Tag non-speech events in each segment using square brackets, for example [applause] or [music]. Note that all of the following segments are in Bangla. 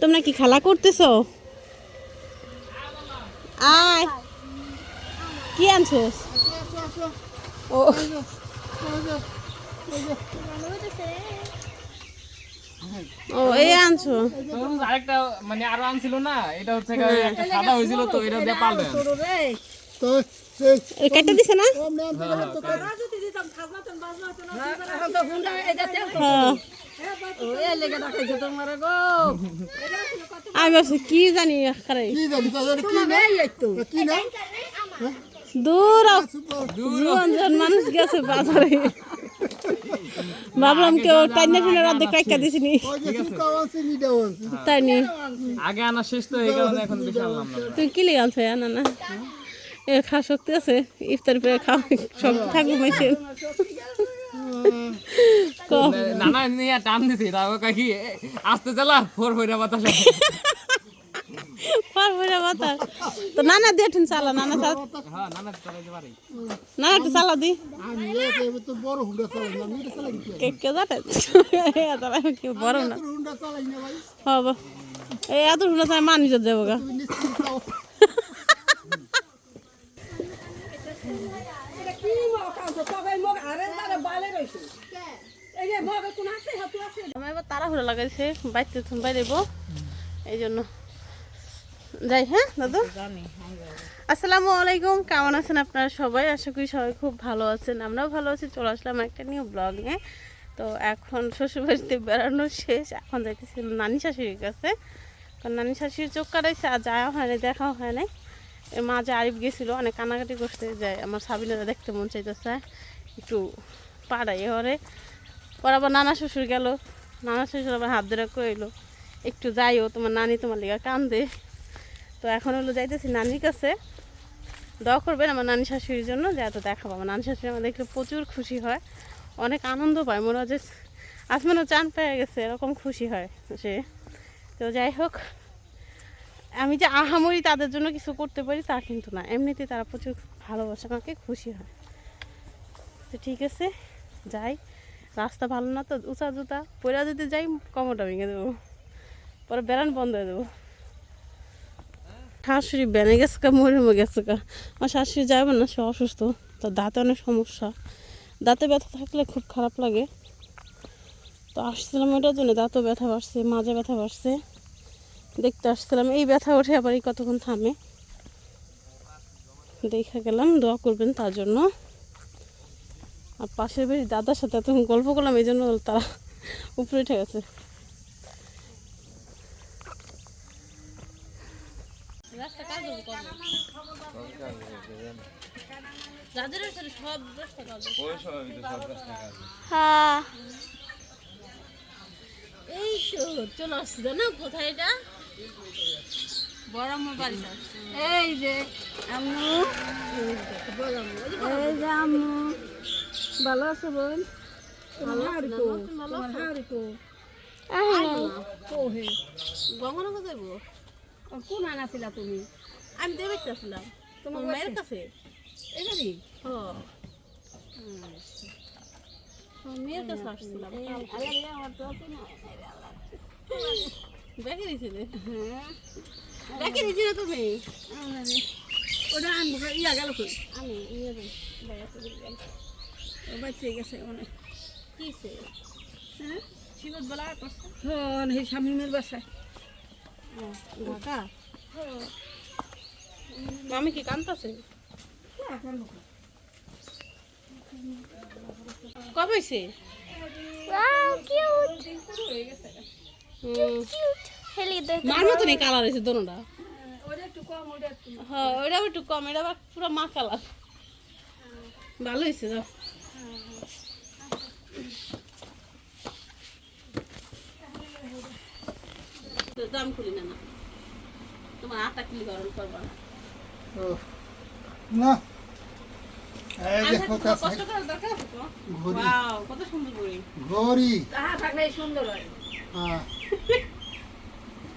তোমরা কি খেলা করতেছো? আয়। কি আনছোস? ও। ও এই আনছো। আরেকটা মানে আরও আনছিল না এটা হচ্ছে একটা সাদা হয়েছিল তো এটা দিয়ে পাল্টে তো কেটে দিছে না? আমি কি জানি মানুষ গেছে বাজারে। ভাবলাম কেউ টাইনা আছে তাই নি? আগে আনা শেষ তো এই কারণে এখন বেশি আনলাম না। তুই কি লিগে আনছো না না? এ খাওয়া শক্তি আছে ইফতার পরে খাওয়া শক্তি থাকবে [laughs] নানা নিয়ে টান দিছি তারপর কাকি আসতে চালা ফোর [laughs] ফোর বাতাস পার হয়ে বাতাস। তো নানা দিয়ে ঠুন চালা নানা চাল। হ্যাঁ নানা চালাইতে পারি। নানা একটু চালা দি। আমি তো বড় হুন্ডা চালাই না আমি চালাই কে কে জানে? তারা কি বড় না হুন্ডা? চালাই না ভাই। হব। এই এত শুনে চাই মানুষ যাব গা। চাও আমার এবার তাড়াহুড়ো লাগাইছে বাইতে তুমি বাইরেব এই জন্য যাই হ্যাঁ দাদু? আসসালামু আলাইকুম কেমন আছেন আপনারা সবাই? আশা করি সবাই খুব ভালো আছেন। আমরাও ভালো আছি চলে আসলাম একটা নিউ ব্লগ নিয়ে। তো এখন শ্বশুরবাড়িতে বেড়ানো শেষ এখন যাইতেছি নানি শাশুড়ির কাছে। কারণ নানি শাশুড়ির চোখ কাটাইছে আর যাওয়া হয় নাই দেখাও হয় নাই। এর মা যে আরিফ গেছিল অনেক কানাকাটি করতে যায় আমার সাবিনারা দেখতে মন চাইতেছে একটু পাড়াই হরে। পর আবার নানা শ্বশুর গেল। নানা শ্বশুর আবার হাত ধরে কইলো, একটু যাইও, তোমার নানি তোমার লেগে কান্দে। তো এখন হলো যাইতেছি নানির কাছে। দোয়া করবেন আমার নানি শাশুড়ির জন্য, যে এত দেখাবো। আমার নানি শাশুড়ি আমার দেখলে প্রচুর খুশি হয়, অনেক আনন্দ পায়, মনে হয় যে আসমানও চান পেয়ে গেছে, এরকম খুশি হয় সে। তো যাই হোক, আমি যে আহামরি তাদের জন্য কিছু করতে পারি তা কিন্তু না। এমনিতে তারা প্রচুর ভালোবাসে, আমাকে খুশি হয়। তো ঠিক আছে, যাই। রাস্তা ভালো না তো, উঁচা জুতা। পরে যদি যাই, কমরটা ভেঙে দেবো। পরে বেড়ান বন্ধ হয়ে দেবো। শাশুড়ি বেড়ে গেছে কা, মরে গেছে কা। আমার শাশুড়ি যাবে না, সে অসুস্থ। তার দাঁতে অনেক সমস্যা। দাঁতে ব্যথা থাকলে খুব খারাপ লাগে। তো আসছিলাম ওটার জন্য, দাঁতও ব্যথা বাড়ছে মাজা ব্যথা বাড়ছে। দেখতে আসছিলাম, এই ব্যথা ওঠে আবার এই কতক্ষণ থামে। দেখা গেলাম, দোয়া করবেন তার জন্য। আর পাশের বাড়ির দাদার সাথে তখন গল্প করলাম এই জন্য তারা উপরে উঠে গেছে। হ্যাঁ। এই তো চলে আসছে কোথায় এটা? এই যে আম্মু। এই যে আম্মু। ভালো আছো বোন? গঙ্গনা কোথায় কোন আনা ছিলা তুমি? আমি দেবে আসলাম তোমার মায়ের কাছে? এবারে মেয়ের কাছে আসছিলাম আলাদা আমার তো আছে না। দেখে দিয়েছিলে? হ্যাঁ। দেখে দিয়েছিলে তুমি? ওটা আনব ইয়া গেল আমি ইয়ে গেছে অনেক। হ্যাঁ? শিবত বেলা করছে? এই বাসায়। কি কান্তাছে কবে হয়েছে? মার মতনই কালার হয়েছে দোনোটা। একটু কম হ্যাঁ ওইটা একটু কম এটা আবার পুরো মা কালার ভালো হয়েছে যাও। দাম খুলি না না। তোমার আটা কি গরম করবা না। তো? ঘড়ি। কত সুন্দর ঘড়ি। তাহা থাকলে সুন্দর হয়। হ্যাঁ [laughs]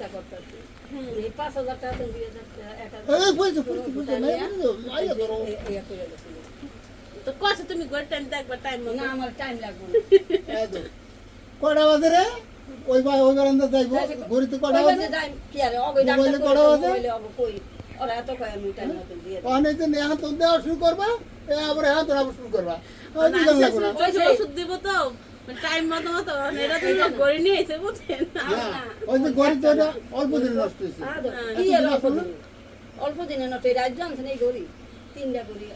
চিকিৎসা করতেছি এই পাঁচ হাজার টাকা তো দুই হাজার টাকা এক হাজার এই বুঝছ, বুঝছ, বুঝছ, নাই, নাই, নাই, নাই, ধরো। এ- ইয়ে করে দিছিল। তো কষ্ট তুমি ঘর টাইম দেখবা টাইম না আমার টাইম লাগবে না এই তো। কয়টা বাজে রে? ওই বা- ওই বারান্দা যাইবো, ঘড়িতে কয়টা বাজে? বাজে কি আর, ওই ডাক্তার মোবাইলে কইছে, করা আছে? মোবাইলে অব কই। ওরা এত কয় আমি টাইম মতো দিয়ে দিই। ওখানে যে তো দেওয়া শুরু করবা, এ আবার হ্যাঁ শুরু করবা। ওই দুজন লাগবে না। ওষুধ দিব তো টাইম মতো মতো এটা তুমি ঘরে নিয়ে এসে বুঝছেন? [laughs] হ্যাঁ, ওই যে ঘড়িতে ওটা অল্প দিনে নষ্ট হয়েছে। কি অল্প অল্প দিনে না এই রাজ্য আনছেন এই গড়ি। তিনটা গড়ি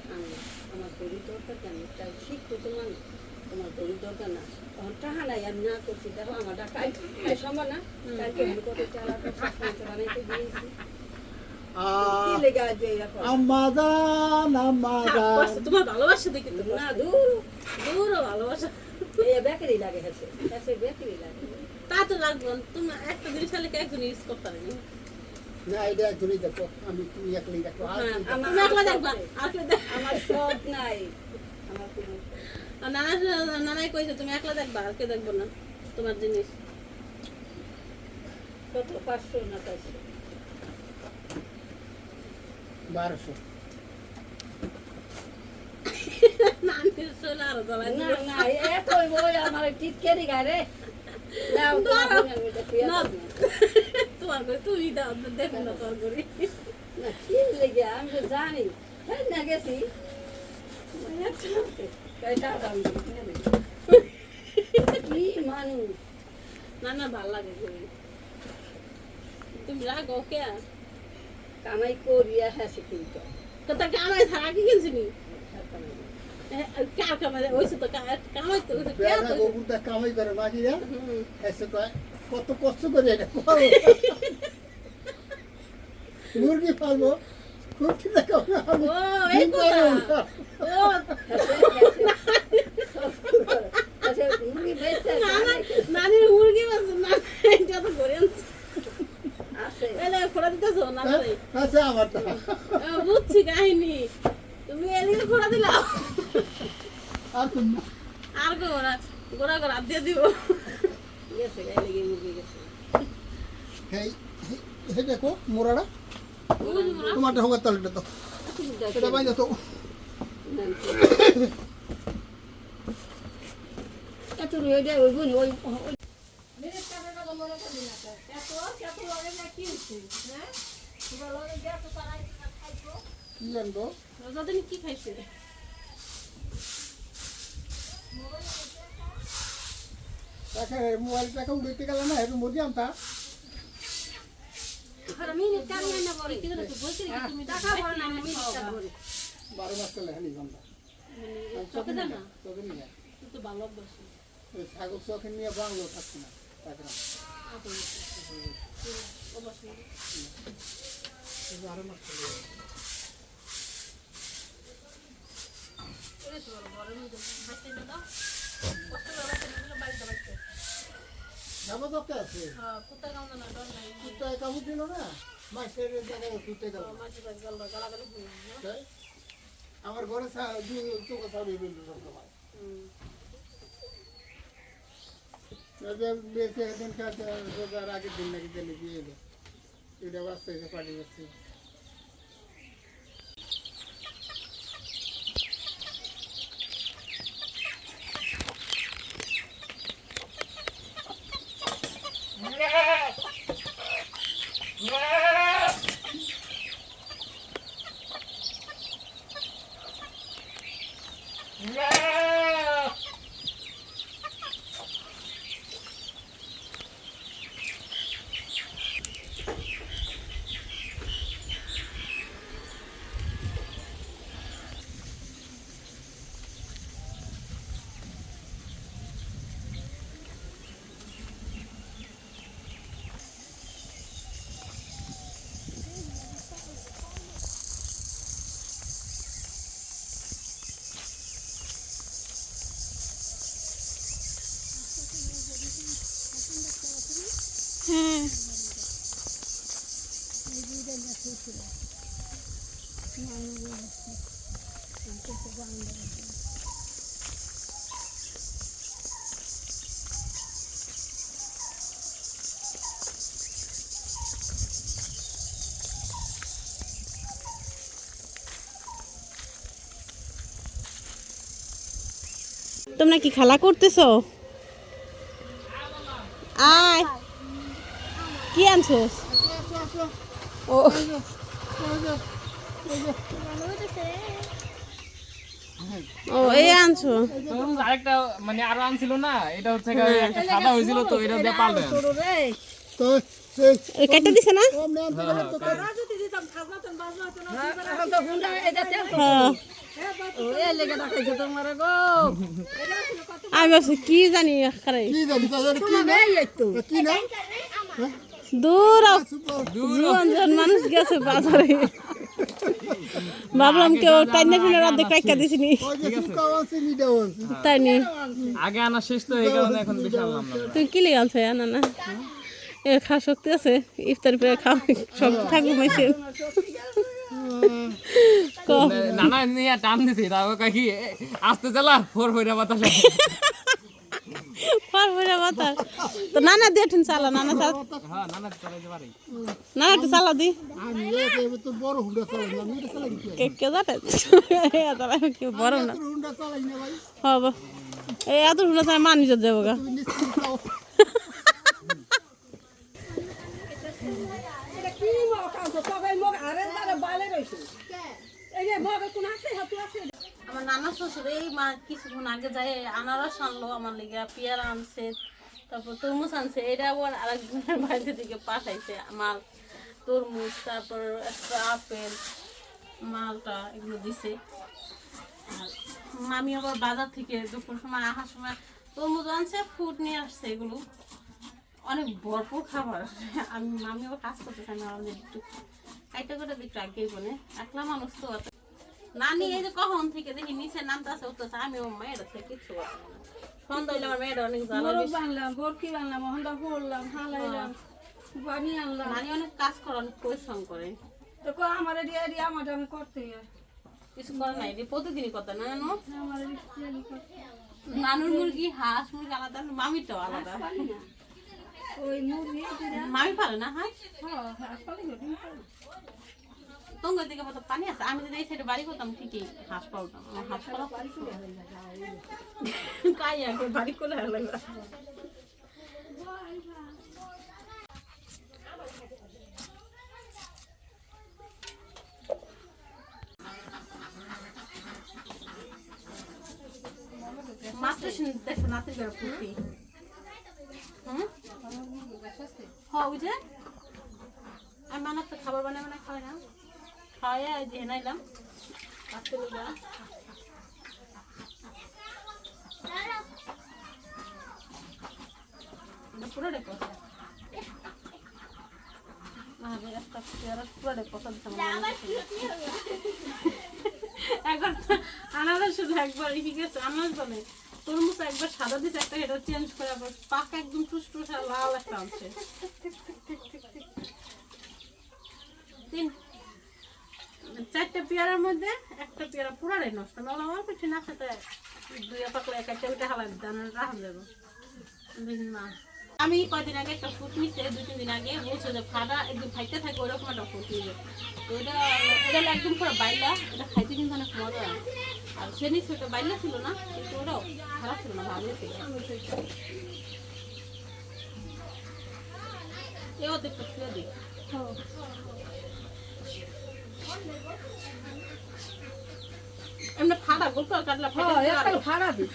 আমার গড়ি দরকার কেন? তাই তোমার গড়ি দরকার না। তখন টাকা নাই আমি না করছি দেখো আমার টাকা সম্ভব না? কালকে আমি কত চালা বানাইতে দিয়েছি। কি আহ, লেগে আসবে এরকম আমাদান, আমাদান। তোমার ভালোবাসা দেখি তো। না দূর দূর ভালোবাসা। তা তো লাগবে তুমি একটা জিনিস খালি একজন ইউজ করতে পারবে? না না, এটা একজনই দেখো, আমি তুমি একলাই দেখো, আর হ্যাঁ, তুমি একলা দেখবা আর কেউ আমার সব নাই আমার কোনো আর নানা নানাই কইছে তুমি একলা দেখবা আর কেউ দেখব না তোমার জিনিস। কত? পাঁচশো না চারশো? বারোশো। না। না এত বই আমার টিটকেরি গায়ে দাও না। থাকো। তোমার করে তুমি দাও দেখো না তোর করে না কি লেগে আমি তো জানি হ্যাঁ না গেছি। কি মানুষ না না ভালো লাগে তুমি রাগ ওকে কামাই করিয়া হেসে কিন্তু তো তার কামাই ছাড়া কি কিনছিনি ওইসে তো কামাই তো তো গোবরটা কামাই করে এসে কয়, কত কষ্ট করে এটা করো। মুরগি পালবো খুব ও এই কথা ও হেসে মুরগি নানির মুরগি মাছ না এটা তো করে আছে এলে ফোড়া দিতেছো না আচ্ছা আমারটা বুঝছি কাহিনী তুমি এলিগে ফোড়া দিলা আর তুমি আর দিয়ে দিব গেছে গায়ে লেগে মুরগি গেছে এই এই দেখো মোরাটা তোমারটা হোক তাহলে তো এটা বাইরে তো। এত রয়ে যায় ওই বোন ওই ওই কি জানব কি খাইছে? তাকে মোবাইল টাকা উড়িতে গেল না একটু মুরগি আনতা। বলি। বারো মাস চলে হানি ঘণ্টা ছাগল চোখে নিয়ে বাংলো থাকছে না। বারো মাস চলে ওরে তো বড়, নিয়ে বাড়িতে বাড়িতে। যাব তো আছে হ্যাঁ, কামড়ে। কুত্তায় কামড় দিল না মাছের জায়গায় কুত্তায় কামড় হয়ে? তাই? আমার ঘরে চোখে সারিয়ে দিল সবসময় হুম। যে একদিন কাছে আগের দিন নাকি জেলে দিয়ে এলো এটা বাচ্চা এসে পাঠিয়ে তোমরা কি খেলা করতেছো? আয়। কি আনছোস? ও। ও এই আনছো। আরেকটা মানে আরও আনছিল না এটা হচ্ছে একটা সাদা হয়েছিল তো এটা দিয়ে পাল্টে তো কেটে দিছে না? তো হ্যাঁ। আমি ভাবছি কি জানি না? না? দূর জীবন জন মানুষ গেছে বাজারে। ভাবলাম কেউ টাইনে ফিনে অর্ধেক টাইকা দিছিনি। তাই নি? আগে আনা শেষ তো এই কারণে এখন বেশি আনলাম না। তুমি কি লেগে আনছো? না না। এ খাওয়া শক্তি আছে। ইফতার পরে খাওয়া শক্তি থাকব মাইছে [laughs] নানা নিয়ে টান দিছি তারপর কয় কি এ, আসতে চালা ফোর ফোর বাতাস পারব না বাতাস। তো নানা দিয়ে ঠুন চালা নানা চালা। হ্যাঁ নানা চালাইতে পারি। নানা একটু চালা দি। আমি তো বড় হুন্ডা চালাই না আমি চালাই কি? কে জানে? তারা কি বড় না। হুন্ডা চালাই না ভাই। হব। এই এত শুনে চাই মানুষ যাব গা। আমার নানা শ্বশুর, এই মা কিছুক্ষণ আগে যায়, আনারস আনলো আমার লেগে, পেয়ারা আনছে, তারপর তরমুজ আনছে, এটা আবার আরেকজনের বাড়িতে থেকে পাঠাইছে, মাল, তরমুজ, তারপর একটা আপেল, মালটা এগুলো দিছে। আর মামি আবার বাজার থেকে দুপুর সময় আসার সময় তরমুজ আনছে ফুড নিয়ে আসছে এগুলো। অনেক ভরপুর খাবার। আমি মামি আবার কাজ করতে চাই না আমি একটু কাইটা করে একটু আগেই বলে। একলা মানুষ তো অত নানি এই যে কখন থেকে দেখি নিচে নামতে আসে উঠতেছে আমি ও মেয়ের থেকে কিচ্ছু করতে না। সন্ধ্যা হইলে আমার মেয়েটা অনেক জ্বালা বানলাম বরকি বানলাম হন্ডা ফুললাম হালাইলাম পানি আনলাম। নানি অনেক কাজ করে অনেক পরিশ্রম করে। তো কো আমার এরিয়া এরিয়া আমার আমি করতে হয়। কিছু করে না এটি প্রতিদিনই করতে না নানু? নানুর মুরগি হাঁস মুরগি আলাদা মামিটাও আলাদা। ওই মুরগি মামি পারে না? হ্যাঁ গেলাম তোমার দিকে কত পানি আছে? আমি যদি এই সাইডে বাড়ি করতাম ঠিকই হাঁস পাওতাম আমার হাঁস পালা কাই আগে বাড়ি করে ফুটি হুম? হ্যাঁ ওই যে। আমি মানার তো খাবার বানাই বানাই খাওয়াই না। খাওয়াই আর যে নাইলাম রাত্রে যা পুরোটাই পচা আরে একটা পেয়ারা পুরোটাই পচা দিতাম একবার আনারস শুধু একবার আছে আনারস বলে। তরমুজ একবার সাদা দিছে, একটা এটা চেঞ্জ করে আবার পাকা একদম টুসটুস আর লাল একটা আনছে। চারটা পেয়ারার মধ্যে একটা পেয়ারা পুরাটাই নষ্ট, নাহলে আমার পিছিয়ে না খেতে দুই পাকলে এক একটা ওইটা হালাই দিতে রাখা যাবে। না। আমি কয়দিন আগে একটা ফুট নিচ্ছে দুই, তিন দিন আগে বলছে যে ফাটা একদম খাইতে থাকে ওরকম একটা ফুট নিবে তো এটা এটা একদম পুরো বাইলা, এটা খাইতে কিন্তু অনেক মজা। আর নিচ্ছে ওটা বাইলা ছিল না কিন্তু ওটাও খারাপ ছিল না ভালো ছিল। এও দেখতে খুলে দিই। এমনি ফাটা গোল করে কাটলা হ্যাঁ ফাটা একটা ভাড়া দি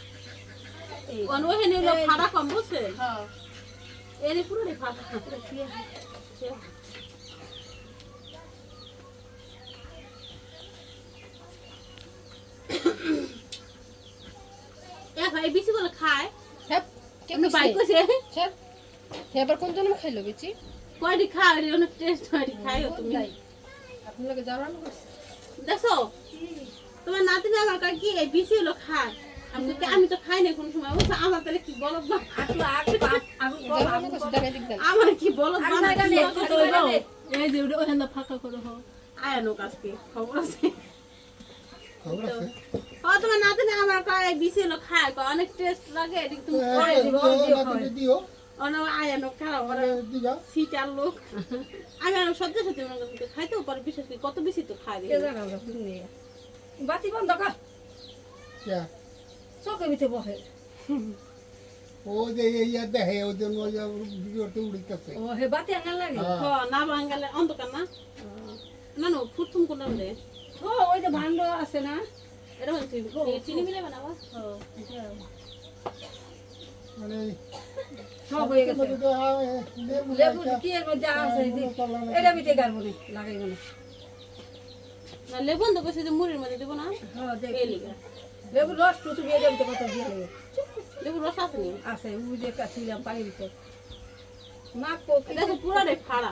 অন ওখানে হলো ফাটা কম বুঝছে এর পুরোটাই ফাটা এ ভাই বেশি করে খায়। বাইক এবার কোন জন্য খাইলো বেচি? কয়টি খায় রে অনেক টেস্ট হয় খাইও তুমি। দেখো তোমার নাতিনি আমার কি এই বেশি হলো খায়। আমি তো আমি তো খাই না কোনো সময়। বুঝছ আমার তাহলে কি বলদ না আমার কি বলদ না, নে? নে। এই যে ওখানে ফাঁকা করে হোক আয়া নোক আজকে খবর আছে? খবর আছে। ও তোমার নাতিনি আমার কাছে বেশি খায় কয় অনেক টেস্ট লাগে এটা তুমি খাই নাতিনে দিও। অনেক আয়া খারাপ ওরা সিটার লোক। আমি আর সহ্য সত্যি মনে করি খাইতেও পারে বিশেষ করে কত বেশি তো খায় বাতি বন্ধ কর। চোখে ভিতরে বসে ও যে ইয়া দেখে ওদের যে ভিডিওতে উড়িতেছে। ও হে বাতি আঙাল লাগে। হ না ভাঙ্গালে অন্ধকার না। না না ফুটথুম কোন রে ও ওই যে ভান্ড আছে না? এটা হচ্ছে চিনি মিলে বানাবা? মানে সব হয়ে গেছে। তো, লেবু লেবু কি এর মধ্যে আছে? এটা ভিতরে গাড়বো না লাগাইবো না না লেবন তো যে মুড়ির মধ্যে দেব না? হ্যাঁ দেখ। লেবু রস দেবো কত দিয়ে লেবু রস আছে আছে ওই যে কাছিলাম পানি দিতে না কোক এটা তো পুরা রে ফাড়া।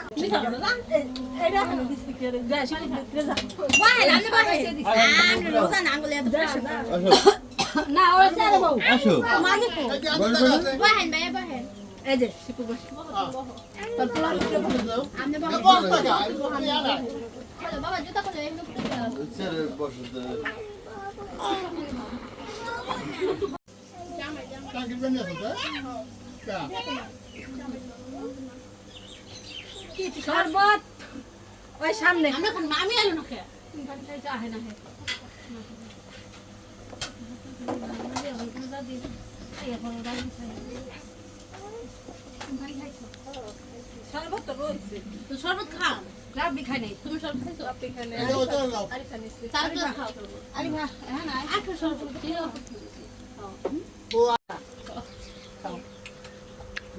না ওরা আসো। বাহেন ভাই বাহেন এই যে এ বস। বাবা জুতা খুলে বসো টাঙ্কির বেঞ্চ আছে তো? তা, শরবত। ওই সামনে। এখন মামি আলো না আহে না হে শরবত তো রয়েছে। তো শরবত খান রাব্বি খাই নাই। তুমি শরবত খাইছো? এই যে ওটা নাও। চার গ্লাস খাও। আরে ভাই হ্যাঁ না আটটা শরবত লেখা যে খাও। খাও আর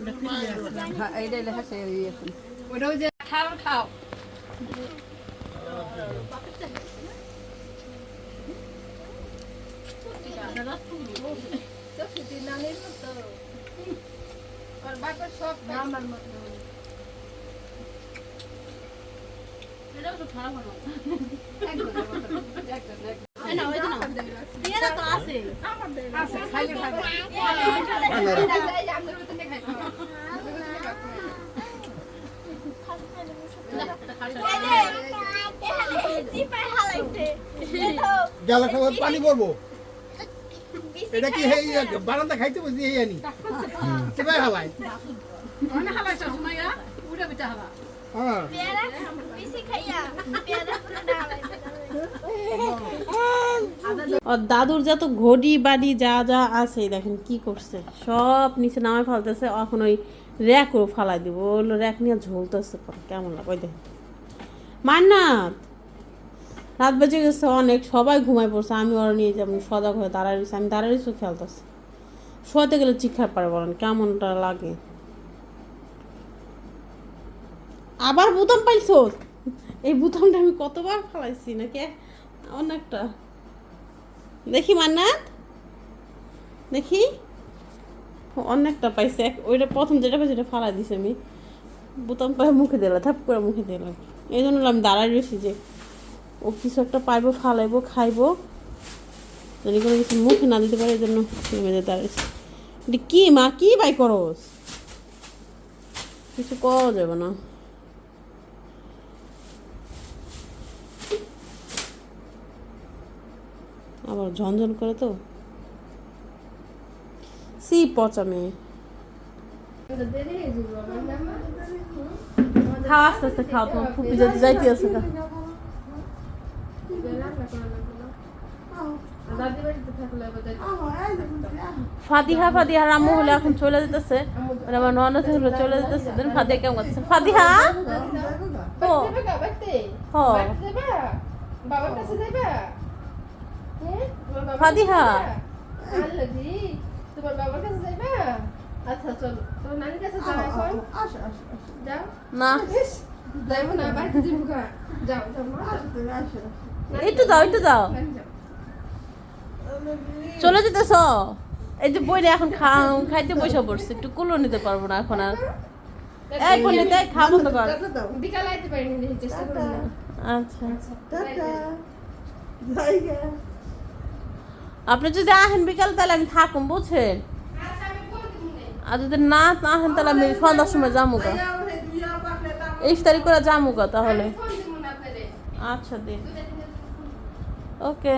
বাপের সব আমার ওই যে এরা তো আছে। আছে খাইলে খাবে আমাদের মতো খাই গেলা খাবার পানি পড়ব এটা কি বারান্দা খাইতে হালাই দাদুর যত ঘড়ি বাড়ি যা যা আছে, দেখেন কি করছে। সব নিচে নামায় ফেলতেছে, এখন ওই র্যাকও ফালাই দিব। র্যাক নিয়ে ঝুলতেছে কেমন লাগে? ওই দেখেন। মান্নাত, রাত বেজে গেছে অনেক, সবাই ঘুমায় পড়ছে, আমি ওরা নিয়ে যেমন সজাগ হয়ে দাঁড়ায় রয়েছে, আমি দাঁড়ায় রয়েছে খেলতেছি। শোয়াতে গেলে চিক্ষার পারে বলেন, কেমনটা লাগে? আবার বুতাম পাইছো? এই বুতামটা আমি কতবার ফালাইছি নাকি? অনেকটা দেখি মান্নাত, দেখি। অনেকটা পাইছে ওইটা প্রথম যেটা পাইছে সেটা ফালাই দিছি আমি। বুতাম পায়ে মুখে দিলাম থাপ করে মুখে দিলাম এই জন্য আমি দাঁড়াই রয়েছি যে, ও কিছু একটা পাইবো, ফালাইবো, খাইবো। যদি কোনো কিছু মুখে না দিতে পারে এই জন্য দাঁড়িয়েছি এটা কি মা, কি বাই করস? কিছু করা যাবে না। আবার ঝনঝন করে তো। সি পচা মেয়ে। খাও আস্তে আস্তে খাও তোমার ফুপি যদি যাইতে আছে ফাদিহা ফাদিহা রাম্মু হলে এখন চলে যেতেছে। আমার ননদ হলে চলে যেতেছে। দেন ফাদিহা কেমন করতেছে ফাদিহা ও বাবার ফাদিহা। তোমার বাবার কাছে যাইবা? আচ্ছা চলো। তোমার নানির কাছে যাও এখন? আসো আসো আসো। যাও। না। যাইবো না বাড়িতে যাব যাও যাও মা, যাও। তুমি আসো একটু যাও একটু যাও। চলে যেতেছ? এই যে বইটা এখন খা- খাইতে বসে পড়ছে। একটু কুলো নিতে পারব না এখন আর। বিকালে আইতে পারিনি দেখি চেষ্টা আচ্ছা। টাটা আপনি যদি আহেন বিকাল তাহলে আমি থাকুন বুঝছেন? আর যদি না আসেন তাহলে আমি সন্ধ্যার সময় যামুগা। ইফতারি করে যামুগা তাহলে। আচ্ছা দিন। ওকে।